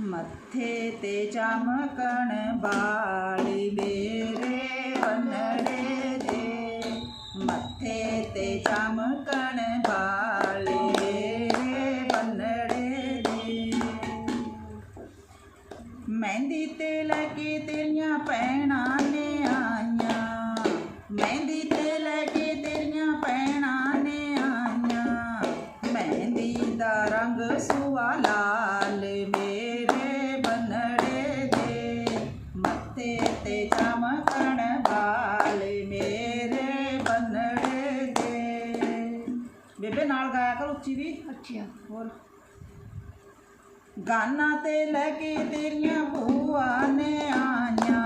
ਮੱਥੇ ਤੇ ਚਮਕਣ ਵਾਲੀ ਮੇਰੇ ਵਨੜੇ ਦੇ। ਮੱਥੇ ਤੇ ਚਮਕਣ ਵਾਲੀ ਮੇਰੇ ਵਨੜੇ ਦੇ। ਮਹਿੰਦੀ ਤੇ ਲੈ ਕੇ ਤੇਰੀਆਂ ਵੀ ਅੱਛਾ ਹੋਰ ਗਾਨਾ ਤੇ ਲੈ ਕੇ ਤੇਰੀਆਂ ਭੂਆ ਨੇ ਆਈਆਂ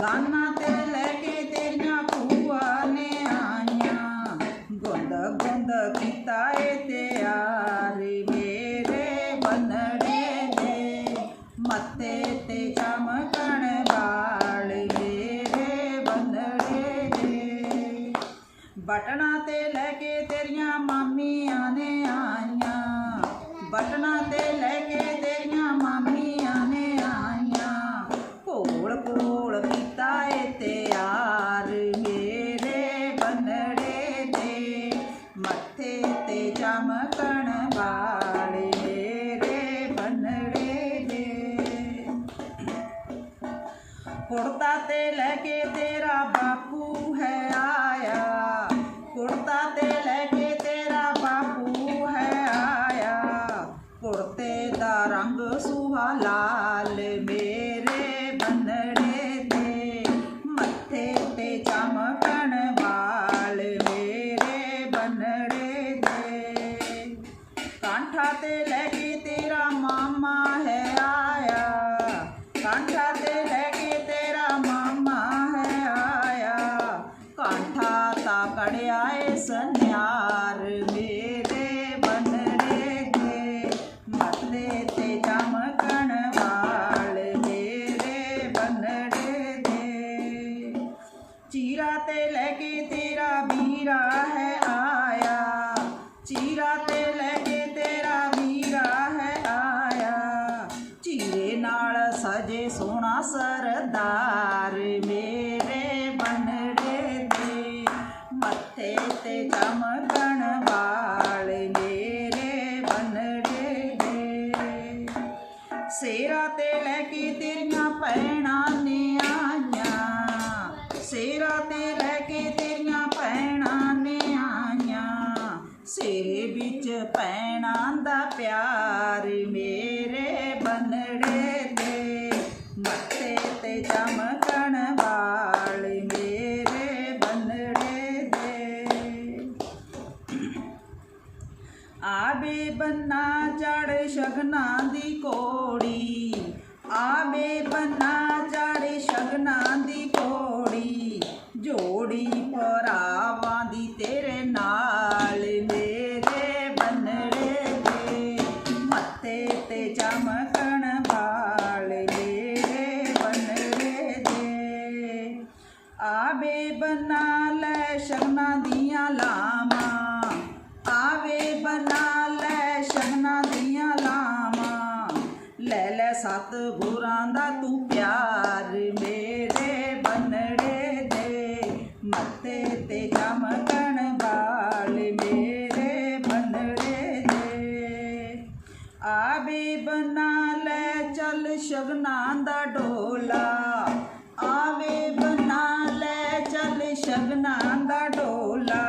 ਗਾਨਾ ਤੇ ਲੈ ਕੇ ਤੇਰੀਆਂ ਭੂਆ ਨੇ ਆਈਆਂ ਗੁੰਦ ਗੁੰਦ ਕੀਤਾ ਏ ਤਿਆਰ ਮੇਰੇ ਬਨੜੇ ਦੇ ਮੱਥੇ ਤੇ ਚਮਕਣ ਵਾਲ ਮੇਰੇ ਬਨੜੇ ਦੇ ਬਟਨਾ ਤੇ ਲੈ ਕੇ ਤੇਰੀਆਂ ਮਾਮੀਆਂ ਨੇ ਆਈਆਂ। ਕੋਲ ਕੋਲ ਕੀਤਾ ਏ ਤਿਆਰ ਮੇਰੇ ਬੰਨੜੇ ਦੇ ਮੱਥੇ ਤੇ ਚਮਕਣ ਵਾਲੇ ਮੇਰੇ ਬੰਨੜੇ ਦੇ ਕੁੜਤਾ ਤੇ ਲੈ ਕੇ ਤੇਰਾ ਬਾਪੂ ਹੈ ਆਇਆ। ਕੁੜਤਾ ਲਾਲ ਮੇਰੇ ਬੰਨੜੇ ਤੇ ਮੱਥੇ ਤੇ ਚਮਕਣ ਵਾਲ ਮੇਰੇ ਬੰਨੜੇ ਦੇ ਕਾਂਠਾ ਤੇ ਲੈ ਕੇ ਤੇਰਾ ਮਾਮਾ ਹੈ ਆਇਆ ਕਾਂਠਾ ਤੇ ਲੈ ਕੇ ਤੇਰਾ ਮਾਮਾ ਹੈ ਆਇਆ ਕਾਂਠਾ ਤਾਂ ਕੜਿਆ ਏ ਸੰਨਿਆਰ ਮੇਰੇ ਮੇਰੇ ਬੰਨੜੇ ਦੇ ਚੀਰਾ ਤੇ ਲੈ ਕੇ ਤੇਰਾ ਵੀਰਾ ਹੈ ਆਇਆ ਚੀਰਾ ਤੇ ਲੈ ਕੇ ਤੇਰਾ ਵੀਰਾ ਹੈ ਆਇਆ ਚੀਰੇ ਨਾਲ ਸਜੇ ਸੇਰਾ ਤੇ ਲੈ ਕੇ ਤੇਰੀਆਂ ਭੈਣਾਂ ਨੇ ਆਈਆਂ। ਸੇਰੇ ਵਿੱਚ ਭੈਣਾਂ ਦਾ ਪਿਆਰ ਮੇਰੇ ਬਨੜੇ ਦੇ ਮੱਥੇ ਤੇ ਚਮਕਣ ਵਾਲ ਮੇਰੇ ਬਨੜੇ ਦੇ ਆਵੇ ਬੰਨਾ ਚੜ ਸ਼ਗਨਾ ਦੀ ਕੋੜੀ ਆਵੇ ਬੰਨਾ ਚੜੇ ਸ਼ਗਨਾ ਦੀ ਕੋੜੀ ਜੋੜੀ ਭਰਾਵਾਂ ਦੀ ਤੇਰੇ ਨਾਲ। ਮੇਰੇ ਬੰਨੜੇ ਦੇ ਮੱਥੇ ਤੇ ਚਮਕਣ ਵਾਲ। ਮੇਰੇ ਬੰਨੜੇ ਦੇ ਆਵੇ ਬਨਾ ਲੈ ਸ਼ਗਨਾ ਦੀਆਂ ਲਾਵਾਂ। ਆਵੇ ਬਨਾ ਲੈ ਸ਼ਗਨਾ ਦੀਆਂ ਲਾਵਾਂ ਲੈ ਲੈ ਸਤ ਗੁਰਾਂ ਦਾ ਤੂੰ ਪਿਆਰ ਮੇਰੇ ਬੰਨੜੇ ਦੇ। ਮੱਥੇ ਤੇ ਚਮਕਣ ਵਾਲ ਮੇਰੇ ਬੰਨੜੇ ਦੇ। ਆਵੇ ਬਨਾ ਲੈ ਚੱਲ ਸ਼ਗਨਾਂ ਦਾ ਢੋਲਾ ਆਵੇ ਬਨਾ ਲੈ ਚੱਲ ਸ਼ਗਨਾਂ ਦਾ ਢੋਲਾ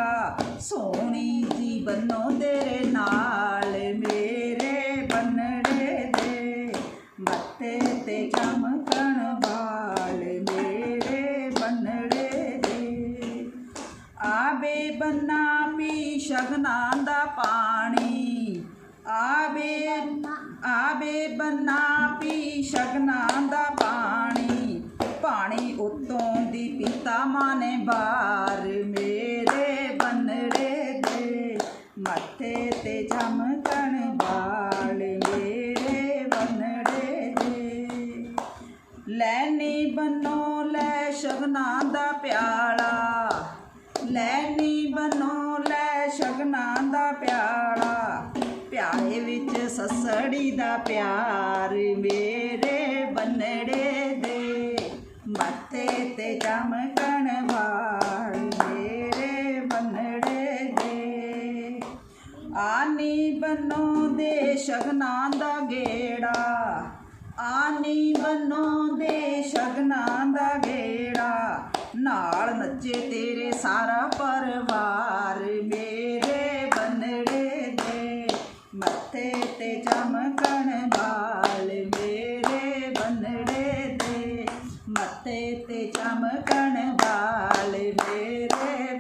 ਸੋਹਣੀ ਜੀ ਬੰਨੋ ਤੇਰੇ ਨਾਲ ਮੇਰੇ ਬੰਨੜੇ ਦੇ ਮੱਥੇ ਤੇ ਚਮਕਣ ਵਾਲ ਮੇਰੇ ਬੰਨੜੇ ਦੇ ਆਵੇ ਬੰਨਾ ਪੀ ਸ਼ਗਨਾਂ ਦਾ ਪਾਣੀ ਆਵੇ ਆਵੇ ਬੰਨਾ ਪੀ ਸ਼ਗਨਾਂ ਦਾ ਪਾਣੀ ਪਾਣੀ ਉਤੋਂ ਦੀ ਪੀਤਾ ਮਾਨੇ ਬਾਰ ਮੇਰੇ ਸ਼ਗਨਾਂ ਦਾ ਪਿਆਲਾ। ਲੈਣੀ ਬੰਨੋ ਲੈ ਸ਼ਗਨਾਂ ਦਾ ਪਿਆਲਾ। ਪਿਆਏ ਵਿੱਚ ਸੱਸੜੀ ਦਾ ਪਿਆਰ ਮੇਰੇ ਬੰਨੜੇ ਦੇ। ਮੱਥੇ ਤੇ ਚਮਕਣ ਵਾਲ ਮੇਰੇ ਬੰਨੜੇ ਦੇ। ਆਨੀ ਬੰਨੋ ਦੇ ਸ਼ਗਨਾਂ ਦਾ ਗੇੜਾ। ਆਨੀ ਬੰਨੋ ਦੇ ਸ਼ਗਨਾਂ ਦਾ ਗੇੜਾ। ਨਾਲ ਨੱਚੇ ਤੇਰੇ ਸਾਰਾ ਪਰਿਵਾਰ, ਮੇਰੇ ਬੰਨੜੇ ਦੇ ਮੱਥੇ ਤੇ ਚਮਕਣ ਵਾਲ ਮੇਰੇ ਬੰਨੜੇ ਦੇ ਮੱਥੇ ਤੇ ਚਮਕਣ ਵਾਲ ਮੇਰੇ